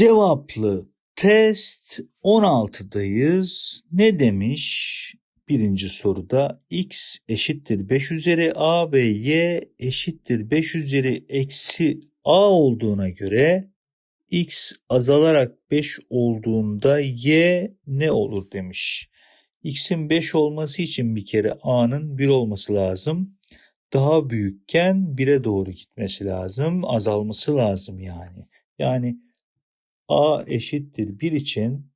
Cevaplı test 16'dayız. Ne demiş? Birinci soruda x eşittir 5 üzeri a ve y eşittir 5 üzeri eksi a olduğuna göre x azalarak 5 olduğunda y ne olur demiş. x'in 5 olması için bir kere a'nın 1 olması lazım. Daha büyükken 1'e doğru gitmesi lazım. Azalması lazım yani. Yani a eşittir 1 için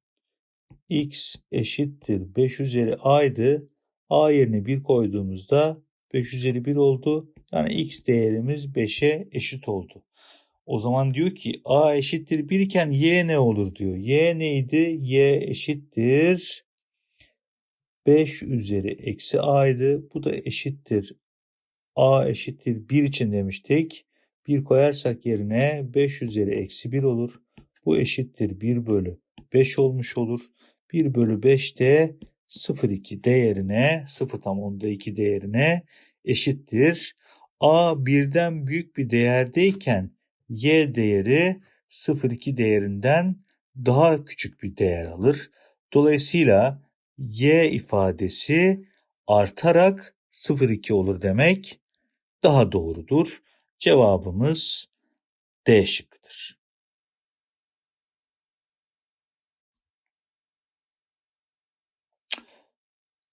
x eşittir 5 üzeri a'ydı. a yerine 1 koyduğumuzda 5 üzeri 1 oldu. Yani x değerimiz 5'e eşit oldu. O zaman diyor ki a eşittir 1 iken y ne olur diyor. y neydi? y eşittir 5 üzeri eksi a'ydı. Bu da eşittir a eşittir 1 için demiştik. 1 koyarsak yerine 5 üzeri eksi 1 olur. Bu eşittir 1 bölü 5 olmuş olur. 1 bölü 5 de 0,2 değerine 0 tam onda 2 değerine eşittir. A birden büyük bir değerdeyken y değeri 0,2 değerinden daha küçük bir değer alır. Dolayısıyla y ifadesi artarak 0,2 olur demek daha doğrudur. Cevabımız D şıkkıdır.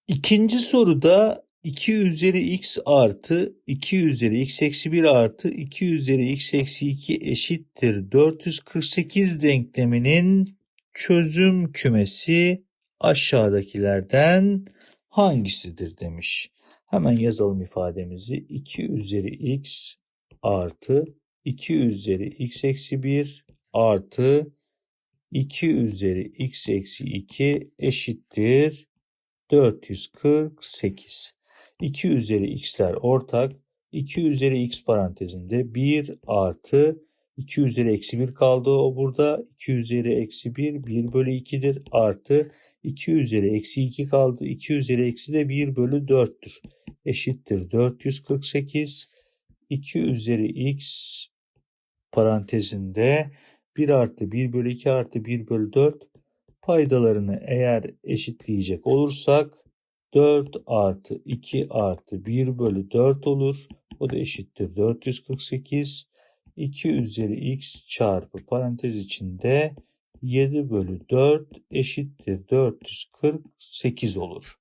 İkinci soruda 2 üzeri x artı 2 üzeri x eksi 1 artı 2 üzeri x eksi 2 eşittir 448 denkleminin çözüm kümesi aşağıdakilerden hangisidir demiş. Hemen yazalım ifademizi. 2 üzeri x artı 2 üzeri x eksi 1 artı 2 üzeri x eksi 2 eşittir 448. 2 üzeri x'ler ortak. 2 üzeri x parantezinde 1 artı 2 üzeri eksi 1 kaldı o burada. 2 üzeri eksi 1 1 bölü 2'dir artı 2 üzeri eksi 2 kaldı. 2 üzeri eksi de 1 bölü 4'tür. Eşittir 448. 2 üzeri x parantezinde 1 artı 1 bölü 2 artı 1 bölü 4 paydalarını eğer eşitleyecek olursak 4 artı 2 artı 1 bölü 4 olur. O da eşittir 448. 2 üzeri x çarpı parantez içinde 7 bölü 4 eşittir 448 olur.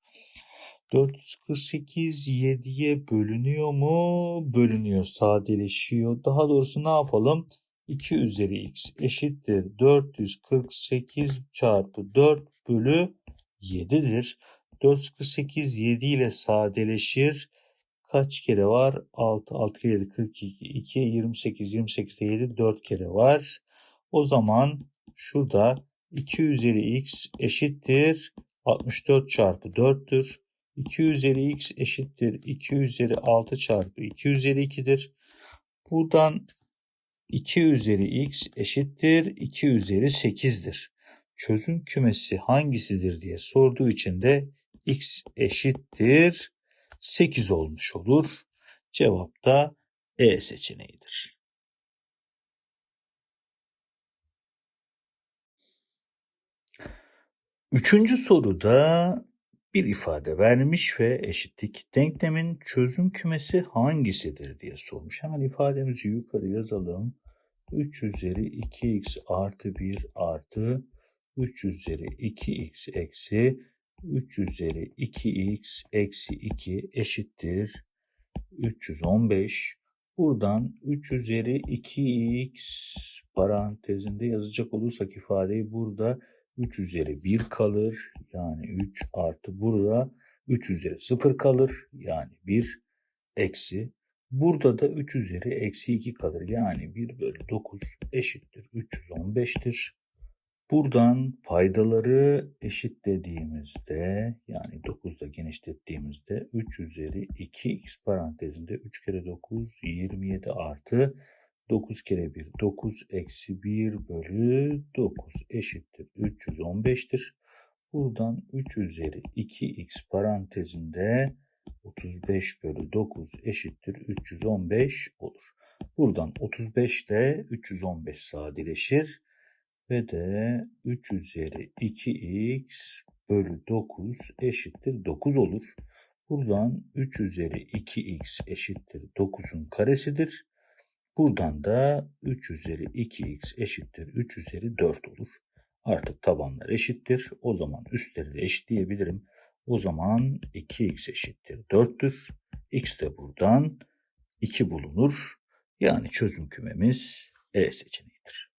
448 7'ye bölünüyor mu? Bölünüyor, sadeleşiyor. Daha doğrusu ne yapalım? 2 üzeri x eşittir 448 çarpı 4 bölü 7'dir. 448 7 ile sadeleşir. Kaç kere var? 6, 6 kere 7, 42, 2, 28, 28 7, 4 kere var. O zaman şurada 2 üzeri x eşittir 64 çarpı 4'tür. 2 üzeri x eşittir 2 üzeri 6 çarpı 2 üzeri 2'dir. Buradan 2 üzeri x eşittir 2 üzeri 8'dir. Çözüm kümesi hangisidir diye sorduğu için de x eşittir 8 olmuş olur. Cevap da E seçeneğidir. Üçüncü soruda bir ifade vermiş ve eşitlik denklemin çözüm kümesi hangisidir diye sormuş. Hemen ifademizi yukarı yazalım. 3 üzeri 2x artı 1 artı 3 üzeri 2x eksi 3 üzeri 2x eksi 2 eşittir 315. Buradan 3 üzeri 2x parantezinde yazacak olursak ifadeyi burada 3 üzeri 1 kalır. Yani 3 artı burada 3 üzeri 0 kalır. Yani 1 eksi. Burada da 3 üzeri eksi 2 kalır. Yani 1 bölü 9 eşittir 315'tir. Buradan paydaları eşitlediğimizde yani 9'da genişlettiğimizde 3 üzeri 2x parantezinde 3 kere 9 27 artı 9 kere 1 9 eksi 1 bölü 9 eşittir 315'tir. Buradan 3 üzeri 2x parantezinde 35 bölü 9 eşittir 315 olur. Buradan 35 ile 315 sadeleşir ve de 3 üzeri 2x bölü 9 eşittir 9 olur. Buradan 3 üzeri 2x eşittir 9'un karesidir. Buradan da 3 üzeri 2x eşittir 3 üzeri 4 olur. Artık tabanlar eşittir. O zaman üstleri de eşitleyebilirim. O zaman 2x eşittir 4'tür. x de buradan 2 bulunur. Yani çözüm kümemiz E seçeneğidir.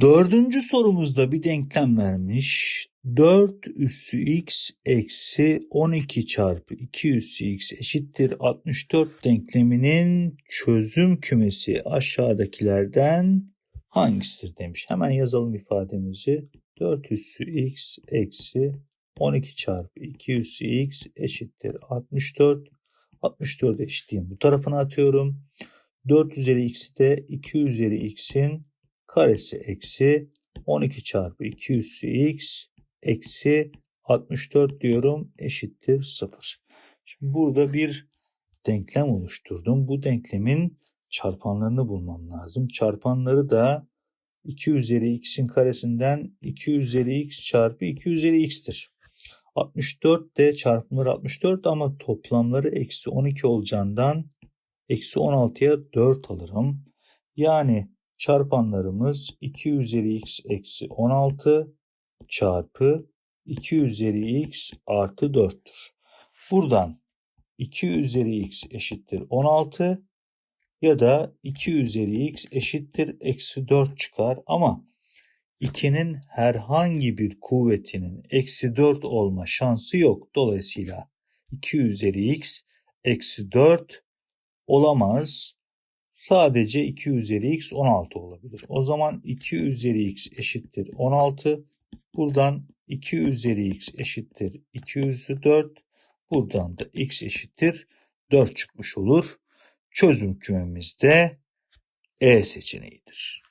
Dördüncü sorumuzda bir denklem vermiş. 4 üssü x eksi 12 çarpı 2 üssü x eşittir 64 denkleminin çözüm kümesi aşağıdakilerden hangisidir demiş. Hemen yazalım ifademizi. 4 üssü x eksi 12 çarpı 2 üssü x eşittir 64. 64 eşitliğin bu tarafına atıyorum. 4 üzeri x'i de 2 üzeri x'in karesi eksi 12 çarpı 2 üssü x eksi 64 diyorum eşittir 0. Şimdi burada bir denklem oluşturdum. Bu denklemin çarpanlarını bulmam lazım. Çarpanları da 2 üzeri x'in karesinden 2 üzeri x çarpı 2 üzeri x'tir. 64 de çarpımları 64 ama toplamları eksi 12 olacağından eksi 16'ya 4 alırım. Yani çarpanlarımız 2 üzeri x eksi 16 çarpı 2 üzeri x artı 4'tür. Buradan 2 üzeri x eşittir 16 ya da 2 üzeri x eşittir eksi 4 çıkar ama 2'nin herhangi bir kuvvetinin eksi 4 olma şansı yok. Dolayısıyla 2 üzeri x eksi 4 olamaz. Sadece 2 üzeri x 16 olabilir. O zaman 2 üzeri x eşittir 16. Buradan 2 üzeri x eşittir 2 üzeri 4. Buradan da x eşittir 4 çıkmış olur. Çözüm kümemizde E seçeneğidir.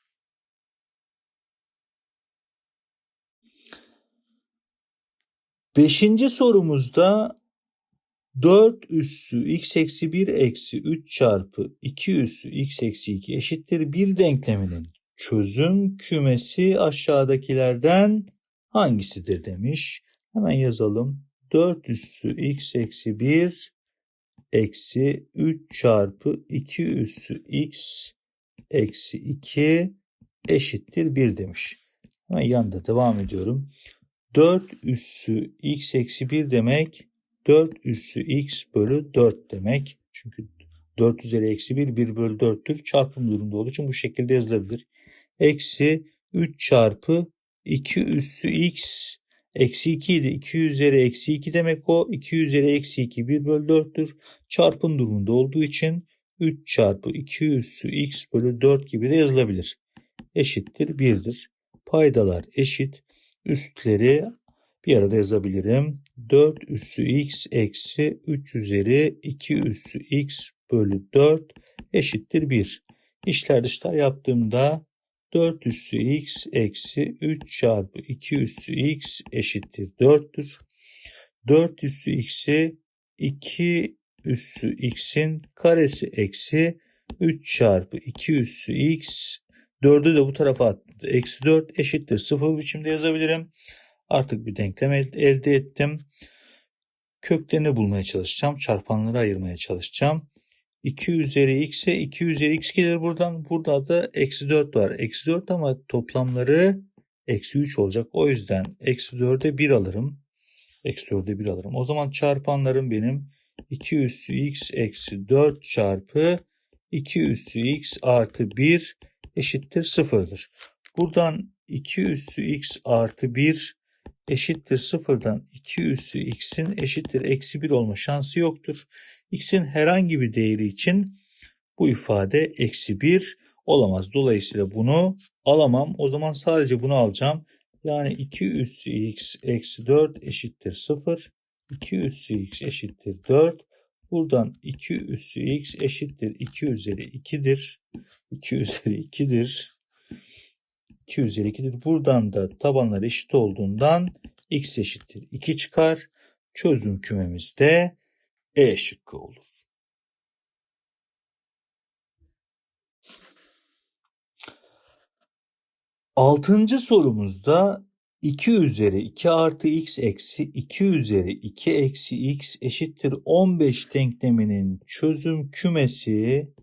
Beşinci sorumuzda 4 üssü x eksi 1 eksi 3 çarpı 2 üssü x eksi 2 eşittir 1 denkleminin çözüm kümesi aşağıdakilerden hangisidir demiş. Hemen yazalım. 4 üssü x eksi 1 eksi 3 çarpı 2 üssü x eksi 2 eşittir 1 demiş. Hemen yanında devam ediyorum. 4 üssü x eksi 1 demek 4 üssü x bölü 4 demek. Çünkü 4 üzeri eksi 1 1 bölü 4'tür. Çarpım durumunda olduğu için bu şekilde yazılabilir. Eksi 3 çarpı 2 üssü x eksi 2 idi. 2 üzeri eksi 2 demek o. 2 üzeri eksi 2 1 bölü 4'tür. Çarpım durumunda olduğu için 3 çarpı 2 üssü x bölü 4 gibi de yazılabilir. Eşittir 1'dir. Paydalar eşit. Üstleri bir arada yazabilirim. 4 üssü x eksi 3 üzeri 2 üssü x bölü 4 eşittir 1. İşler dışlar yaptığımda 4 üssü x eksi 3 çarpı 2 üssü x eşittir 4'tür. 4 üssü x'i 2 üssü x'in karesi eksi 3 çarpı 2 üssü x 4'ü de bu tarafa attı. Eksi 4 eşittir 0 biçimde yazabilirim. Artık bir denklem elde ettim. Köklerini bulmaya çalışacağım. Çarpanları ayırmaya çalışacağım. 2 üzeri x'e 2 üzeri x gelir buradan. Burada da eksi 4 var. Eksi 4 ama toplamları eksi 3 olacak. O yüzden eksi 4'e 1 alırım. Eksi 4'e 1 alırım. O zaman çarpanlarım benim 2 üssü x eksi 4 çarpı 2 üssü x artı 1 eşittir 0'dır. Buradan 2 üssü x artı 1 eşittir sıfırdan 2 üssü x'in eşittir eksi 1 olma şansı yoktur. x'in herhangi bir değeri için bu ifade eksi 1 olamaz. Dolayısıyla bunu alamam. O zaman sadece bunu alacağım. Yani 2 üssü x eksi 4 eşittir 0. 2 üssü x eşittir 4. Buradan 2 üssü x eşittir 2 üzeri 2'dir. 2 üzeri 2'dir. 2 üzeri 2'dir. Buradan da tabanlar eşit olduğundan x eşittir 2 çıkar. Çözüm kümemiz de E şıkkı olur. Altıncı sorumuzda 2 üzeri 2 artı x eksi 2 üzeri 2 eksi x eşittir 15 denkleminin çözüm kümesi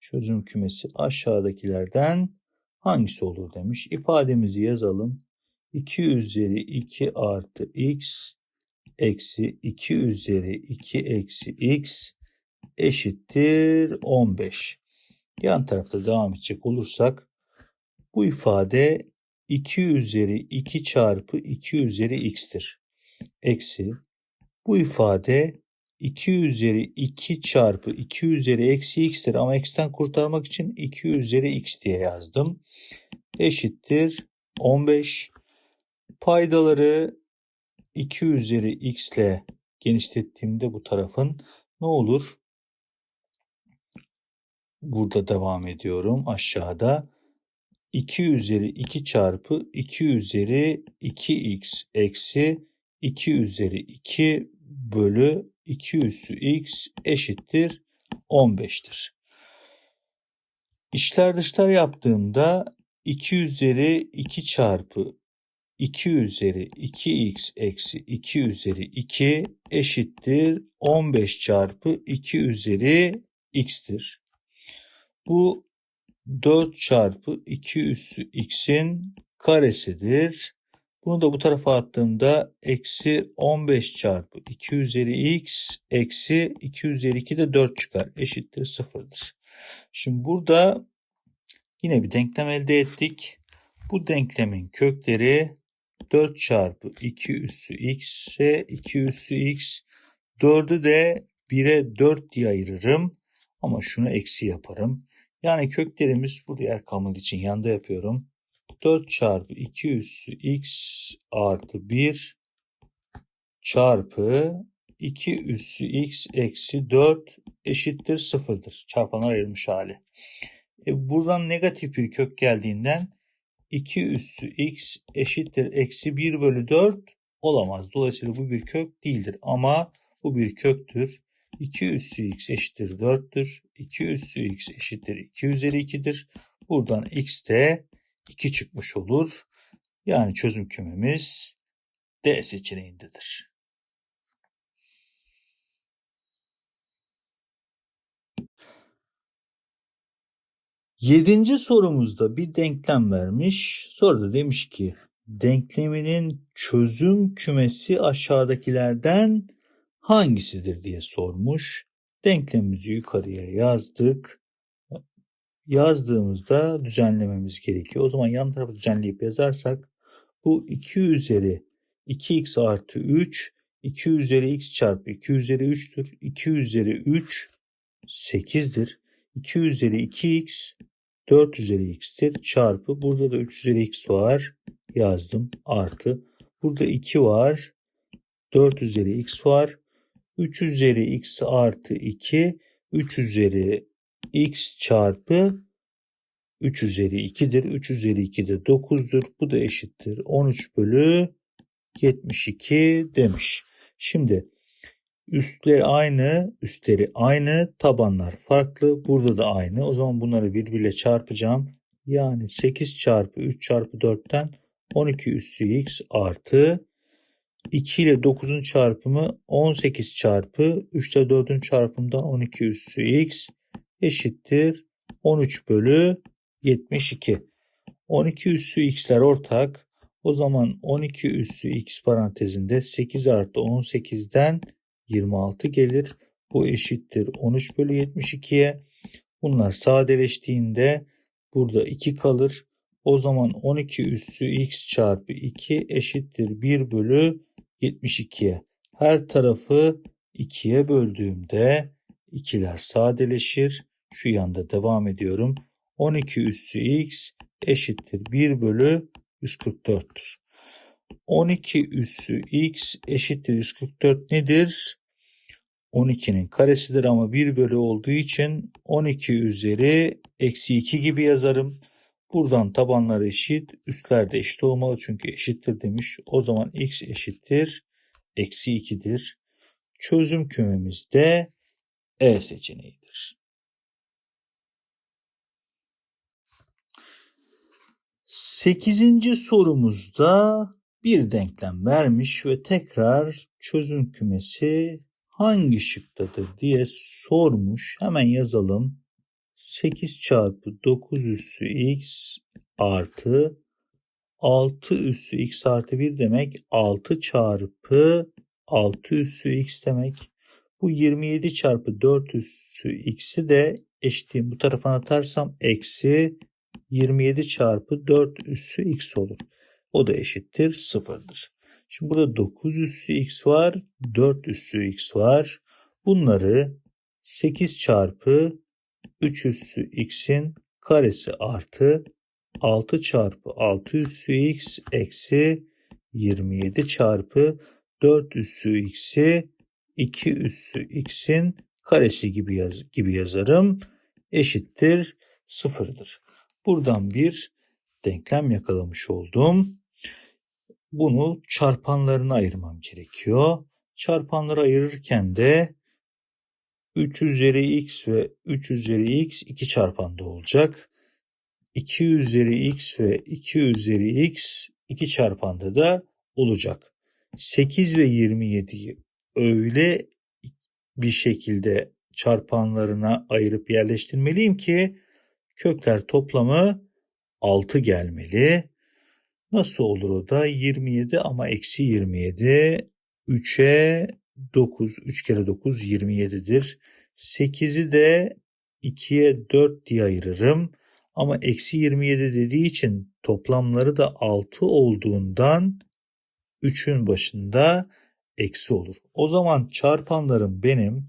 çözüm kümesi aşağıdakilerden hangisi olur demiş. İfademizi yazalım. 2 üzeri 2 artı x eksi 2 üzeri 2 eksi x eşittir 15. Yan tarafta devam edecek olursak bu ifade 2 üzeri 2 çarpı 2 üzeri x'tir. Eksi bu ifade 2 üzeri 2 çarpı 2 üzeri eksi x'tir ama x'ten kurtarmak için 2 üzeri x diye yazdım. Eşittir 15. Paydaları 2 üzeri x ile genişlettiğimde bu tarafın ne olur? Burada devam ediyorum aşağıda. 2 üzeri 2 çarpı 2 üzeri 2x eksi 2 üzeri 2 bölü 2 üssü x eşittir 15'tir. İşler dışlar yaptığımda 2 üzeri 2 çarpı 2 üzeri 2x eksi 2 üzeri 2 eşittir 15 çarpı 2 üzeri x'tir. Bu 4 çarpı 2 üssü x'in karesidir. Bunu da bu tarafa attığımda eksi 15 çarpı 2 üzeri x eksi 2 üzeri 2 de 4 çıkar. Eşittir sıfırdır. Şimdi burada yine bir denklem elde ettik. Bu denklemin kökleri 4 çarpı 2 üssü x ise 2 üssü x. 4'ü de 1'e 4 diye ayırırım. Ama şunu eksi yaparım. Yani köklerimiz burada yer kalmadığı için yanda yapıyorum. 4 çarpı 2 üssü x artı 1 çarpı 2 üssü x eksi 4 eşittir sıfırdır. Çarpanlar ayrılmış hali. E buradan negatif bir kök geldiğinden 2 üssü x eşittir eksi 1 bölü 4 olamaz. Dolayısıyla bu bir kök değildir ama bu bir köktür. 2 üssü x eşittir 4'tür. 2 üssü x eşittir 2 üzeri 2'dir. Buradan x de 2 çıkmış olur. Yani çözüm kümemiz D seçeneğindedir. Yedinci sorumuzda bir denklem vermiş. Sonra da demiş ki denkleminin çözüm kümesi aşağıdakilerden hangisidir diye sormuş. Denklemimizi yukarıya yazdık. Yazdığımızda düzenlememiz gerekiyor. O zaman yan tarafı düzenleyip yazarsak bu 2 üzeri 2x artı 3 2 üzeri x çarpı 2 üzeri 3'tür. 2 üzeri 3 8'dir. 2 üzeri 2x 4 üzeri x'tir çarpı burada da 3 üzeri x var yazdım artı burada 2 var 4 üzeri x var 3 üzeri x artı 2 3 üzeri x çarpı 3 üzeri 2'dir. 3 üzeri 2 de 9'dur. Bu da eşittir. 13 bölü 72 demiş. Şimdi üstleri aynı, üstleri aynı, tabanlar farklı. Burada da aynı. O zaman bunları birbiriyle çarpacağım. Yani 8 çarpı 3 çarpı 4'ten 12 üssü x artı 2 ile 9'un çarpımı 18 çarpı 3 ile 4'ün çarpımından 12 üssü x eşittir 13 bölü 72. 12 üssü x'ler ortak. O zaman 12 üssü x parantezinde 8 artı 18'den 26 gelir. Bu eşittir 13 bölü 72'ye. Bunlar sadeleştiğinde burada 2 kalır. O zaman 12 üssü x çarpı 2 eşittir 1 bölü 72'ye. Her tarafı 2'ye böldüğümde ikiler sadeleşir. Şu yanda devam ediyorum. 12 üssü x eşittir 1 bölü 144'tür. 12 üssü x eşittir 144 nedir? 12'nin karesidir ama 1 bölü olduğu için 12 üzeri eksi 2 gibi yazarım. Buradan tabanlar eşit, üstler de eşit olmalı çünkü eşittir demiş. O zaman x eşittir eksi 2'dir. Çözüm kümemizde E seçeneğidir. Sekizinci sorumuzda bir denklem vermiş ve tekrar çözüm kümesi hangi şıktadır diye sormuş. Hemen yazalım. 8 çarpı 9 üssü x artı 6 üssü x artı 1 demek 6 çarpı 6 üssü x demek. Bu 27 çarpı 4 üssü x'i de eşitliğin bu tarafa atarsam eksi 27 çarpı 4 üssü x olur. O da eşittir sıfırdır. Şimdi burada 9 üssü x var, 4 üssü x var. Bunları 8 çarpı 3 üssü x'in karesi artı 6 çarpı 6 üssü x eksi 27 çarpı 4 üssü x'i 2 üssü x'in karesi gibi, yaz, gibi yazarım. Eşittir sıfırdır. Buradan bir denklem yakalamış oldum. Bunu çarpanlarına ayırmam gerekiyor. Çarpanları ayırırken de 3 üzeri x ve 3 üzeri x iki çarpanda olacak. 2 üzeri x ve 2 üzeri x iki çarpanda da olacak. 8 ve 27'yi öyle bir şekilde çarpanlarına ayırıp yerleştirmeliyim ki kökler toplamı 6 gelmeli. Nasıl olur o da? 27 ama eksi 27. 3'e 9. 3 kere 9 27'dir. 8'i de 2'ye 4 diye ayırırım. Ama eksi 27 dediği için toplamları da 6 olduğundan 3'ün başında eksi olur. O zaman çarpanlarım benim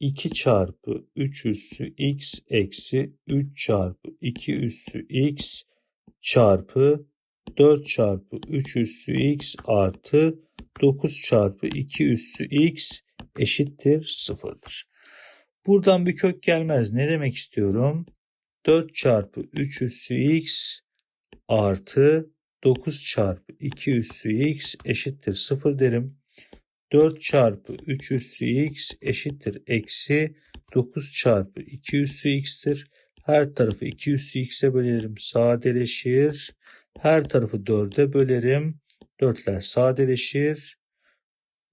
2 çarpı 3 üssü x eksi 3 çarpı 2 üssü x çarpı 4 çarpı 3 üssü x artı 9 çarpı 2 üssü x eşittir sıfırdır. Buradan bir kök gelmez. Ne demek istiyorum? 4 çarpı 3 üssü x artı 9 çarpı 2 üssü x eşittir 0 derim. 4 çarpı 3 üssü x eşittir eksi 9 çarpı 2 üssü x'tir. Her tarafı 2 üssü x'e bölerim sadeleşir. Her tarafı 4'e bölerim. 4'ler sadeleşir.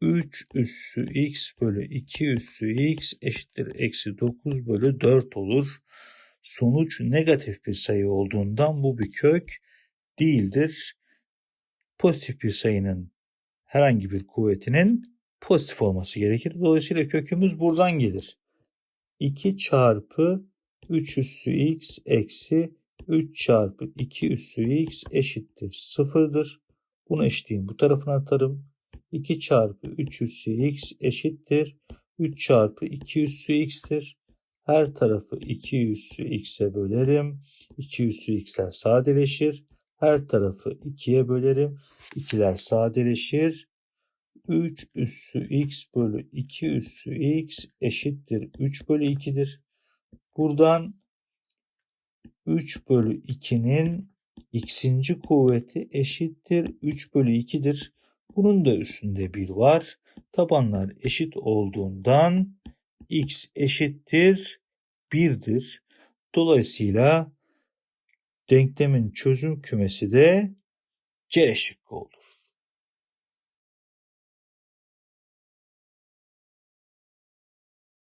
3 üssü x bölü 2 üssü x eşittir eksi 9 bölü 4 olur. Sonuç negatif bir sayı olduğundan bu bir kök değildir. Pozitif bir sayının herhangi bir kuvvetinin pozitif olması gerekir. Dolayısıyla kökümüz buradan gelir. 2 çarpı 3 üssü x eksi 3 çarpı 2 üssü x eşittir 0'dır. Bunu eşitliğin bu tarafına atarım. 2 çarpı 3 üssü x eşittir. 3 çarpı 2 üssü x'tir. Her tarafı 2 üssü x'e bölerim. 2 üssü x'ler sadeleşir. Her tarafı 2'ye bölerim. 2'ler sadeleşir. 3 üssü x bölü 2 üssü x eşittir 3 bölü 2'dir. Buradan 3 bölü 2'nin x'inci kuvveti eşittir 3 bölü 2'dir. Bunun da üstünde 1 var. Tabanlar eşit olduğundan x eşittir 1'dir. Dolayısıyla denklemin çözüm kümesi de C şıkkı olur.